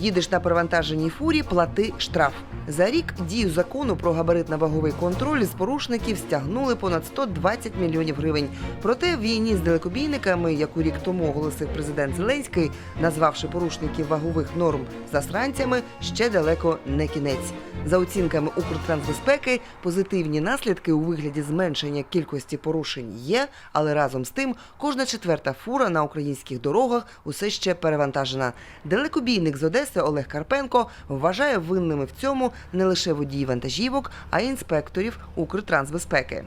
Їдеш на перевантаженій фурі, плати штраф. За рік дію закону про габаритно-ваговий контроль з порушників стягнули понад 120 мільйонів гривень. Проте в війні з далекобійниками, яку рік тому оголосив президент Зеленський, назвавши порушників вагових норм засранцями, ще далеко не кінець. За оцінками Укртрансбезпеки, позитивні наслідки у вигляді зменшення кількості порушень є, але разом з тим кожна четверта фура на українських дорогах усе ще перевантажена. Далекобійник з Одеси Олег Карпенко вважає винними в цьому не лише водії вантажівок, а й інспекторів Укртрансбезпеки.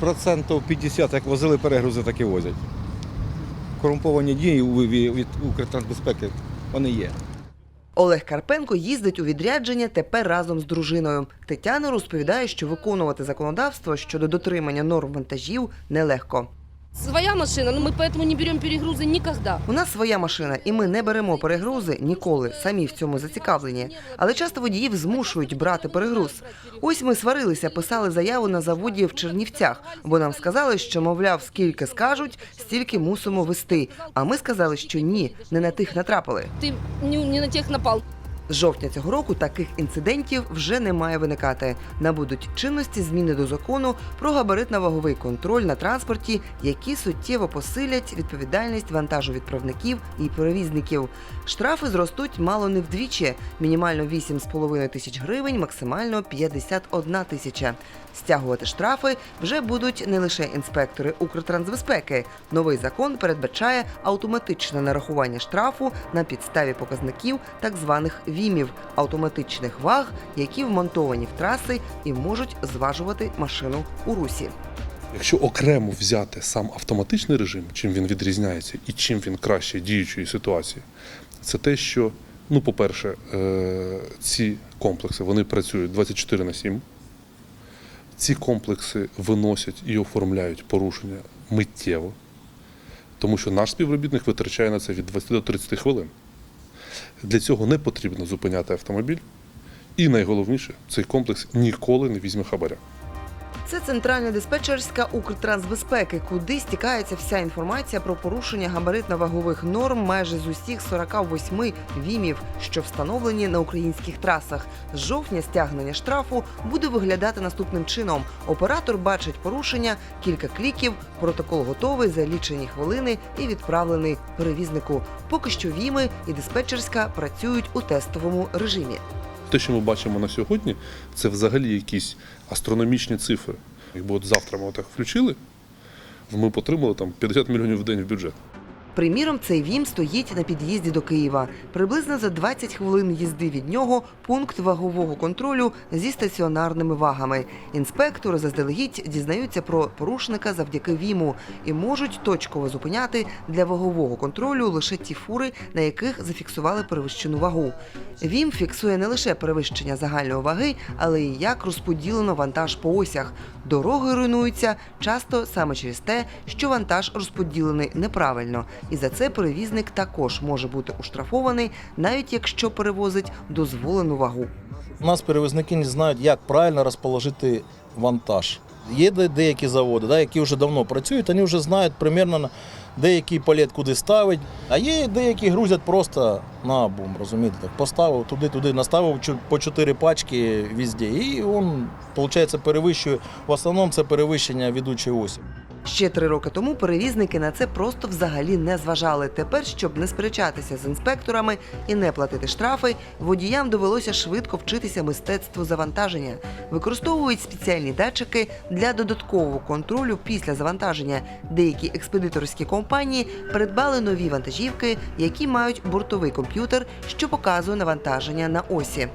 Процентів 50, як возили перегрузи, так і возять. Корумповані дії від Укртрансбезпеки, вони є. Олег Карпенко їздить у відрядження тепер разом з дружиною. Тетяна розповідає, що виконувати законодавство щодо дотримання норм вантажів нелегко. Своя машина, но мы поэтому не берем перегрузы никогда. У нас своя машина, і ми не беремо перегрузи ніколи. Самі в цьому зацікавлені. Але часто водіїв змушують брати перегруз. Ось ми сварилися, писали заяву на заводі в Чернівцях, бо нам сказали, що мовляв, скільки скажуть, стільки мусимо вести. А ми сказали, що ні, не на тих натрапили. Ты не, не на тех напал. З жовтня цього року таких інцидентів вже не має виникати. Набудуть чинності зміни до закону про габаритно-ваговий контроль на транспорті, які суттєво посилять відповідальність вантажовідправників і перевізників. Штрафи зростуть мало не вдвічі: мінімально 8,5 тисяч гривень, максимально 51 тисяча. Стягувати штрафи вже будуть не лише інспектори Укртрансбезпеки. Новий закон передбачає автоматичне нарахування штрафу на підставі показників так званих ВІМів автоматичних ваг, які вмонтовані в траси і можуть зважувати машину у русі. Якщо окремо взяти сам автоматичний режим, чим він відрізняється і чим він краще діючої ситуації, це те, що, ну, по-перше, е, ці комплекси вони працюють 24 на 7. Ці комплекси виносять і оформляють порушення миттєво, тому що наш співробітник витрачає на це від 20 до 30 хвилин. Для цього не потрібно зупиняти автомобіль. І найголовніше, цей комплекс ніколи не візьме хабаря. Це центральна диспетчерська Укртрансбезпеки, куди стікається вся інформація про порушення габаритно-вагових норм майже з усіх 48 вімів, що встановлені на українських трасах. З жовтня стягнення штрафу буде виглядати наступним чином: оператор бачить порушення, кілька кліків, протокол готовий за лічені хвилини і відправлений перевізнику. Поки що віми і диспетчерська працюють у тестовому режимі. Те, що ми бачимо на сьогодні, це взагалі якісь астрономічні цифри. Якби от завтра ми так включили, ми б отримали там 50 мільйонів в день в бюджет. Приміром, цей ВІМ стоїть на під'їзді до Києва. Приблизно за 20 хвилин їзди від нього пункт вагового контролю зі стаціонарними вагами. Інспектори заздалегідь дізнаються про порушника завдяки ВІМу і можуть точково зупиняти для вагового контролю лише ті фури, на яких зафіксували перевищену вагу. ВІМ фіксує не лише перевищення загальної ваги, але й як розподілено вантаж по осях. Дороги руйнуються часто саме через те, що вантаж розподілений неправильно, і за це перевізник також може бути уштрафований, навіть якщо перевозить дозволену вагу. У нас перевізники не знають, як правильно розположити вантаж. Є деякі заводи, да, які вже давно працюють, вони вже знають примерно деякий палет куди ставить, а є деякі грузять просто на бум, розумієте, так поставив туди-туди, наставив по чотири пачки везде. І він, виходить, перевищує. В основному це перевищення ведучої осі. Ще три роки тому перевізники на це просто взагалі не зважали. Тепер, щоб не сперечатися з інспекторами і не платити штрафи, водіям довелося швидко вчитися мистецтву завантаження. Використовують спеціальні датчики для додаткового контролю після завантаження. Деякі експедиторські компанії придбали нові вантажівки, які мають бортовий комп'ютер, що показує навантаження на осі.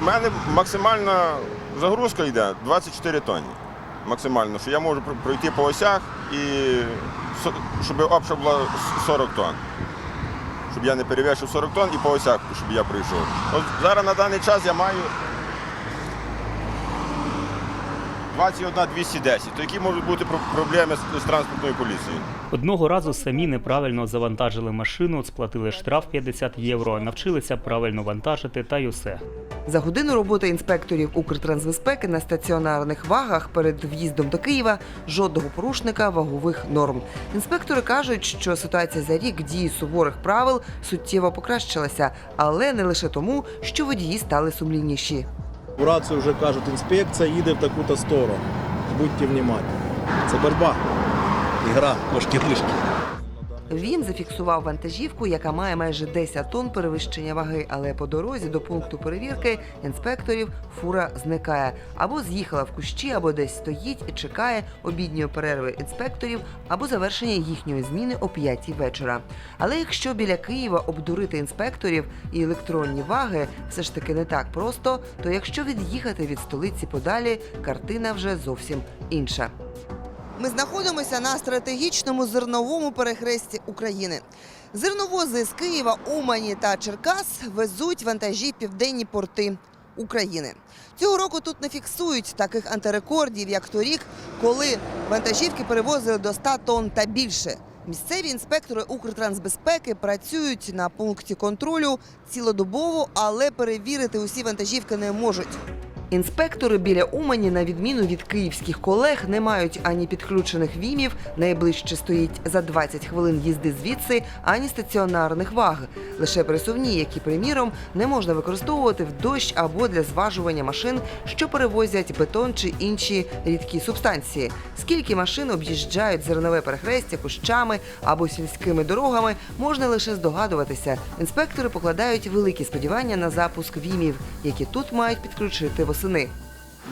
У мене максимальна загрузка йде 24 тонни. Максимально, що я можу пройти по осях і щоб обша була 40 тонн. Щоб я не перевищив 40 тонн і по осях, щоб я пройшов. От зараз на даний час я маю 21 210. То які можуть бути про- проблеми з, з транспортною поліцією? Одного разу самі неправильно завантажили машину, сплатили штраф 50 євро, навчилися правильно вантажити та й усе. За годину роботи інспекторів Укртрансбезпеки на стаціонарних вагах перед в'їздом до Києва жодного порушника вагових норм. Інспектори кажуть, що ситуація за рік дії суворих правил суттєво покращилася, але не лише тому, що водії стали сумлінніші. В рацію вже кажуть, інспекція їде в таку-то сторону. Будьте внимательні. Це боротьба. Ігра, кошки-мишки. Він зафіксував вантажівку, яка має майже 10 тонн перевищення ваги, але по дорозі до пункту перевірки інспекторів фура зникає або з'їхала в кущі, або десь стоїть і чекає обідньої перерви інспекторів або завершення їхньої зміни о 5 вечора. Але якщо біля Києва обдурити інспекторів і електронні ваги все ж таки не так просто, то якщо від'їхати від столиці подалі, картина вже зовсім інша. Ми знаходимося на стратегічному зерновому перехресті України. Зерновози з Києва, Умані та Черкас везуть вантажі в південні порти України. Цього року тут не фіксують таких антирекордів, як торік, коли вантажівки перевозили до 100 тонн та більше. Місцеві інспектори Укртрансбезпеки працюють на пункті контролю цілодобово, але перевірити усі вантажівки не можуть. Інспектори біля Умані, на відміну від київських колег, не мають ані підключених вімів, найближче стоїть за 20 хвилин їзди звідси, ані стаціонарних ваг. Лише пересувні, які, приміром, не можна використовувати в дощ або для зважування машин, що перевозять бетон чи інші рідкі субстанції. Скільки машин об'їжджають зернове перехрестя кущами або сільськими дорогами, можна лише здогадуватися. Інспектори покладають великі сподівання на запуск вімів, які тут мають підключити восени.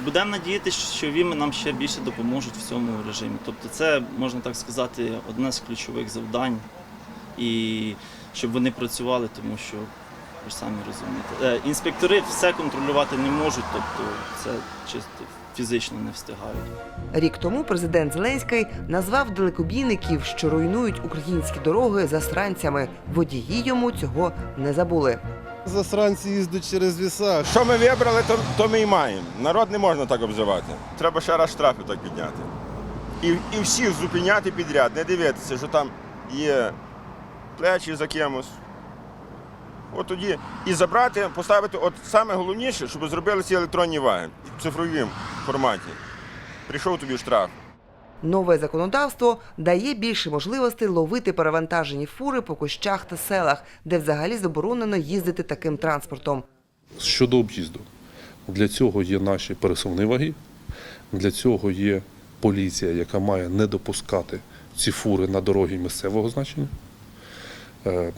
Будемо надіятися, що віми нам ще більше допоможуть в цьому режимі. Тобто, це можна так сказати, одне з ключових завдань, і щоб вони працювали, тому що ви ж самі розумієте. Е, Інспектори все контролювати не можуть, тобто це чисто фізично не встигають. Рік тому президент Зеленський назвав далекобійників, що руйнують українські дороги засранцями. Водії йому цього не забули. Засранці їздять через віса. Що ми вибрали, то, то ми і маємо. Народ не можна так обзивати. Треба ще раз штрафи так підняти. І, і всіх зупиняти підряд, не дивитися, що там є плечі за кимось. От тоді і забрати, поставити, от саме головніше, щоб зробили ці електронні ваги в цифровому форматі. Прийшов тобі штраф. Нове законодавство дає більше можливостей ловити перевантажені фури по кущах та селах, де взагалі заборонено їздити таким транспортом. Щодо об'їзду, для цього є наші пересувні ваги, для цього є поліція, яка має не допускати ці фури на дороги місцевого значення. Е,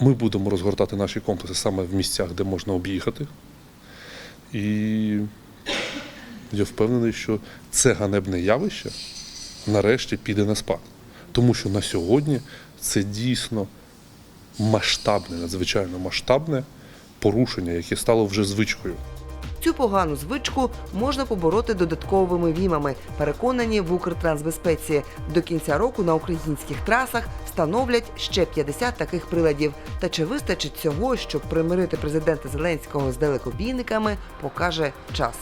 Ми будемо розгортати наші комплекси саме в місцях, де можна об'їхати. І я впевнений, що це ганебне явище нарешті піде на спад. Тому що на сьогодні це дійсно масштабне, надзвичайно масштабне порушення, яке стало вже звичкою. Цю погану звичку можна побороти додатковими вімами, переконані в Укртрансбезпеці. До кінця року на українських трасах встановлять ще 50 таких приладів. Та чи вистачить цього, щоб примирити президента Зеленського з далекобійниками, покаже час.